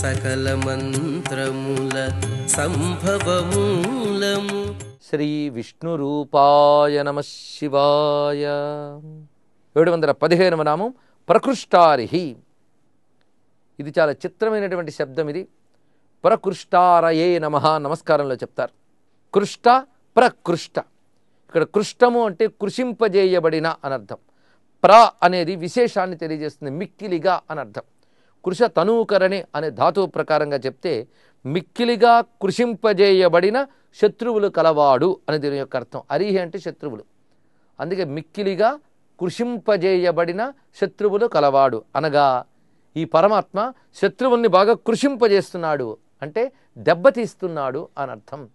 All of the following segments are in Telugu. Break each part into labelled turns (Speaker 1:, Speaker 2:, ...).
Speaker 1: సకల మంత్రముల సంభవమూలము.
Speaker 2: శ్రీ విష్ణు రూపాయ నమ శివాయ. ఏడు వందల పదిహేనవ నామం ప్రకృష్టారిహి. ఇది చాలా చిత్రమైనటువంటి శబ్దం ఇది. ప్రకృష్టారయే నమ నమస్కారంలో చెప్తారు. కృష్ట ప్రకృష్ట. ఇక్కడ కృష్టము అంటే కృషింపజేయబడిన అనర్థం. ప్ర అనేది విశేషాన్ని తెలియజేస్తుంది. మిక్కిలిగా అనర్థం. కృష తనూకరణి అనే ధాతువు ప్రకారంగా చెప్తే మిక్కిలిగా కృషింపజేయబడిన శత్రువులు కలవాడు అని దీని యొక్క అర్థం. అరిహి అంటే శత్రువులు. అందుకే మిక్కిలిగా కృషింపజేయబడిన శత్రువులు కలవాడు. అనగా ఈ పరమాత్మ శత్రువుల్ని బాగా కృషింపజేస్తున్నాడు అంటే దెబ్బతీస్తున్నాడు అని అర్థం.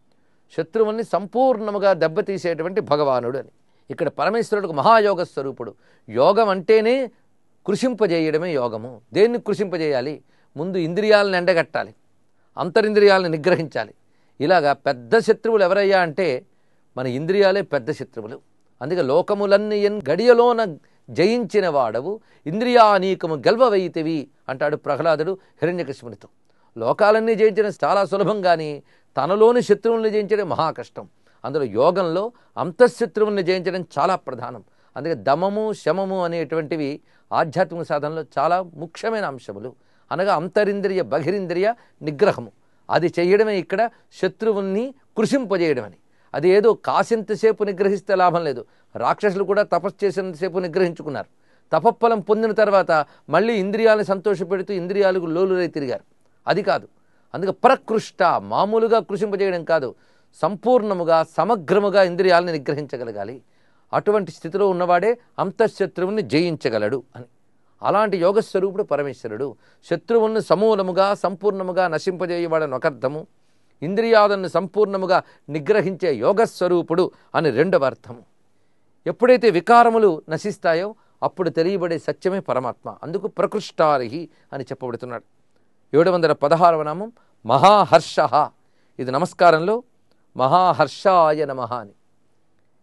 Speaker 2: శత్రువుల్ని సంపూర్ణముగా దెబ్బతీసేటువంటి భగవానుడు అని. ఇక్కడ పరమేశ్వరుడికి మహాయోగ స్వరూపుడు. యోగం అంటేనే కృషింపజేయడమే యోగము. దేన్ని కృషింపజేయాలి? ముందు ఇంద్రియాలను ఎండగట్టాలి. అంతరింద్రియాలను నిగ్రహించాలి. ఇలాగా పెద్ద శత్రువులు ఎవరయ్యా అంటే మన ఇంద్రియాలే పెద్ద శత్రువులు. అందుకే లోకములన్నీ ఎన్ గడియలోన జయించిన వాడవు. ఇంద్రియానీకము గెల్వవైతివి అంటాడు ప్రహ్లాదుడు హిరణ్యకృష్ణునితో. లోకాలన్నీ జయించడం చాలా సులభం కానీ తనలోని శత్రువుల్ని జయించడం మహా కష్టం. అందులో యోగంలో అంతఃశత్రువుల్ని జయించడం చాలా ప్రధానం. అందుకే దమము శమము అనేటువంటివి ఆధ్యాత్మిక సాధనలో చాలా ముఖ్యమైన అంశములు. అనగా అంతరింద్రియ బహిరింద్రియ నిగ్రహము. అది చేయడమే ఇక్కడ శత్రువుల్ని కృషింపజేయడమని. అది ఏదో కాసింతసేపు నిగ్రహిస్తే లాభం లేదు. రాక్షసులు కూడా తపస్సు చేసినంతసేపు నిగ్రహించుకున్నారు. తపఫలం పొందిన తర్వాత మళ్ళీ ఇంద్రియాలను సంతోషపెడుతూ ఇంద్రియాలకు లోలురై తిరిగారు. అది కాదు. అందుకే ప్రకృష్ట మామూలుగా కృషింపజేయడం కాదు. సంపూర్ణముగా సమగ్రముగా ఇంద్రియాలను నిగ్రహించగలగాలి. అటువంటి స్థితిలో ఉన్నవాడే అంతఃశత్రువుని జయించగలడు అని. అలాంటి యోగస్వరూపుడు పరమేశ్వరుడు. శత్రువులను సమూలముగా సంపూర్ణముగా నశింపజేయవాడని ఒక అర్థము ఇంద్రియాలను సంపూర్ణముగా నిగ్రహించే యోగస్వరూపుడు అని రెండవ అర్థము ఎప్పుడైతే వికారములు నశిస్తాయో అప్పుడు తెలియబడే సత్యమే పరమాత్మ. అందుకు ప్రకృష్టారిహి అని చెప్పబడుతున్నాడు. ఏడు వందల పదహారవ నామం మహాహర్ష. ఇది నమస్కారంలో మహాహర్షాయ నమ అని.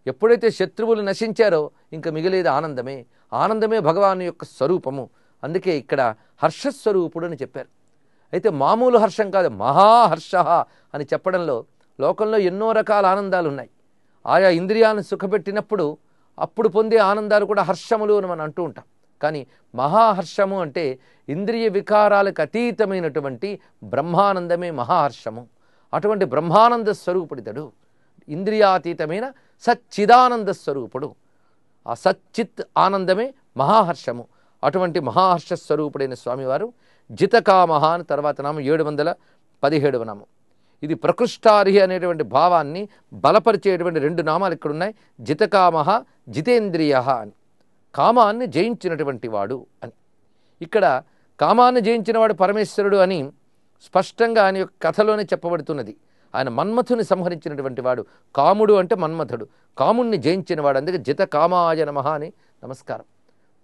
Speaker 2: ఎప్పుడైతే శత్రువులు నశించారో ఇంకా మిగిలేది ఆనందమే. ఆనందమే భగవాను యొక్క స్వరూపము. అందుకే ఇక్కడ హర్షస్వరూపుడు అని చెప్పారు. అయితే మామూలు హర్షం కాదు మహాహర్ష అని చెప్పడంలో లోకంలో ఎన్నో రకాల ఆనందాలు ఉన్నాయి ఆయా ఇంద్రియాలను సుఖపెట్టినప్పుడు అప్పుడు పొందే ఆనందాలు కూడా హర్షములు అని మనం అంటూ ఉంటాం. కానీ మహాహర్షము అంటే ఇంద్రియ వికారాలకు అతీతమైనటువంటి బ్రహ్మానందమే మహాహర్షము. అటువంటి బ్రహ్మానంద స్వరూపుడితడు. ఇంద్రియాతీతమైన సచ్చిదానంద స్వరూపుడు. ఆ సచ్చిత్ ఆనందమే మహాహర్షము. అటువంటి మహాహర్ష స్వరూపుడైన స్వామివారు జితకామహ అని తర్వాత నామం ఏడు వందల పదిహేడవ నామం. ఇది ప్రకృష్టారిహి అనేటువంటి భావాన్ని బలపరిచేటువంటి రెండు నామాలు ఇక్కడ ఉన్నాయి జితకామహ జితేంద్రియ అని. కామాన్ని జయించినటువంటి వాడు అని. ఇక్కడ కామాన్ని జయించినవాడు పరమేశ్వరుడు అని స్పష్టంగా ఆయన యొక్క కథలోనే చెప్పబడుతున్నది. ఆయన మన్మథుని సంహరించినటువంటి వాడు. కాముడు అంటే మన్మథుడు. కాముణ్ణి జయించినవాడు. అందుకే జిత కామాయ నమః అని నమస్కారం.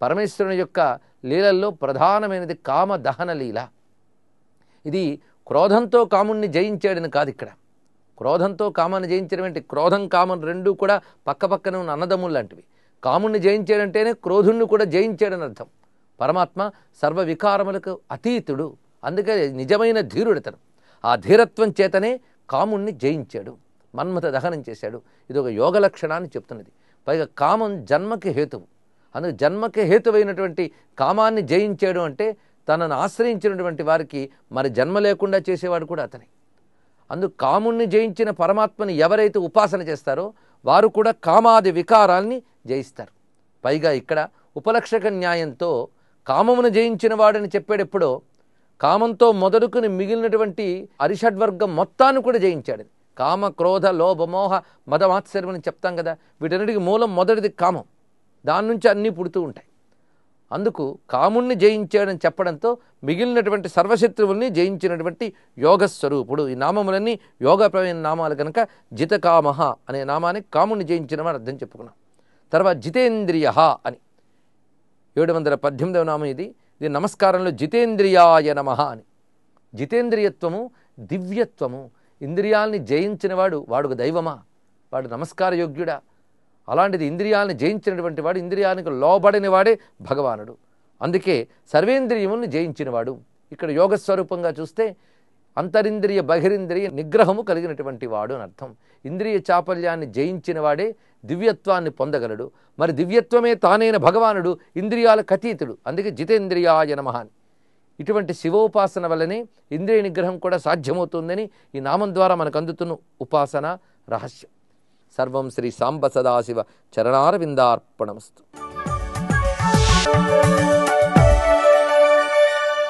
Speaker 2: పరమేశ్వరుని యొక్క లీలల్లో ప్రధానమైనది కామ దహన లీల. ఇది క్రోధంతో కాముణ్ణి జయించాడని కాదు ఇక్కడ. క్రోధంతో కామాన్ని జయించడం ఏంటి? క్రోధం కామన్ రెండూ కూడా పక్కపక్కన ఉన్న అన్నదమ్ములు లాంటివి. కాముణ్ణి జయించాడంటేనే క్రోధుణ్ణి కూడా జయించాడని అర్థం. పరమాత్మ సర్వ వికారములకు అతీతుడు. అందుకే నిజమైన ధీరుడితను. ఆ ధీరత్వం చేతనే కాముణ్ణి జయించాడు. మన్మథ దహనం చేశాడు. ఇది ఒక యోగ లక్షణాన్ని చెప్తున్నది. పైగా కామం జన్మకి హేతువు. అందుకు జన్మకి హేతువైనటువంటి కామాన్ని జయించాడు అంటే తనను ఆశ్రయించినటువంటి వారికి మరి జన్మ లేకుండా చేసేవాడు కూడా అతనే. అందుకు కాముణ్ణి జయించిన పరమాత్మని ఎవరైతే ఉపాసన చేస్తారో వారు కూడా కామాది వికారాల్ని జయిస్తారు. పైగా ఇక్కడ ఉపలక్షక న్యాయంతో కామమును జయించిన వాడని చెప్పేటప్పుడో కామంతో మొదలుకుని మిగిలినటువంటి అరిషడ్వర్గం మొత్తాన్ని కూడా జయించాడు. కామ క్రోధ లోభ మోహ మదమాత్సర్యం అని చెప్తాం కదా వీటన్నిటికి మూలం మొదటిది కామం. దాని నుంచి అన్నీ పుడుతూ ఉంటాయి. అందుకు కాముణ్ణి జయించాడని చెప్పడంతో మిగిలినటువంటి సర్వశత్రువుల్ని జయించినటువంటి యోగస్వరూపుడు. ఈ నామములన్నీ యోగప్రమైన నామాలు కనుక జితకామహ అనే నామాన్ని కాముణ్ణి జయించినమని అర్థం చెప్పుకున్నాం. తర్వాత జితేంద్రియ అని. ఏడు వందల పద్దెనిమిదవ నామం ఇది. ఇది నమస్కారంలో జితేంద్రియాయ నమ అని. జితేంద్రియత్వము దివ్యత్వము. ఇంద్రియాల్ని జయించినవాడు వాడుకు దైవమా? వాడు నమస్కార యోగ్యుడా? అలాంటిది ఇంద్రియాలను జయించినటువంటి వాడు ఇంద్రియానికి లోబడిన వాడే భగవానుడు. అందుకే సర్వేంద్రియముల్ని జయించినవాడు. ఇక్కడ యోగ స్వరూపంగా చూస్తే అంతరింద్రియ బహిరింద్రియ నిగ్రహము కలిగినటువంటి వాడు అని అర్థం. ఇంద్రియ చాపల్యాన్ని జయించిన వాడే దివ్యత్వాన్ని పొందగలడు. మరి దివ్యత్వమే తానైన భగవానుడు ఇంద్రియాలకు అతీతుడు అందుకే జితేంద్రియాయ నమః ఇటువంటి శివోపాసన వల్లనే ఇంద్రియ నిగ్రహం కూడా సాధ్యమవుతుందని ఈ నామం ద్వారా మనకు అందుతున్న ఉపాసన రహస్యం. సర్వం శ్రీ సాంబ సదాశివ చరణారవిందార్పణమస్తు.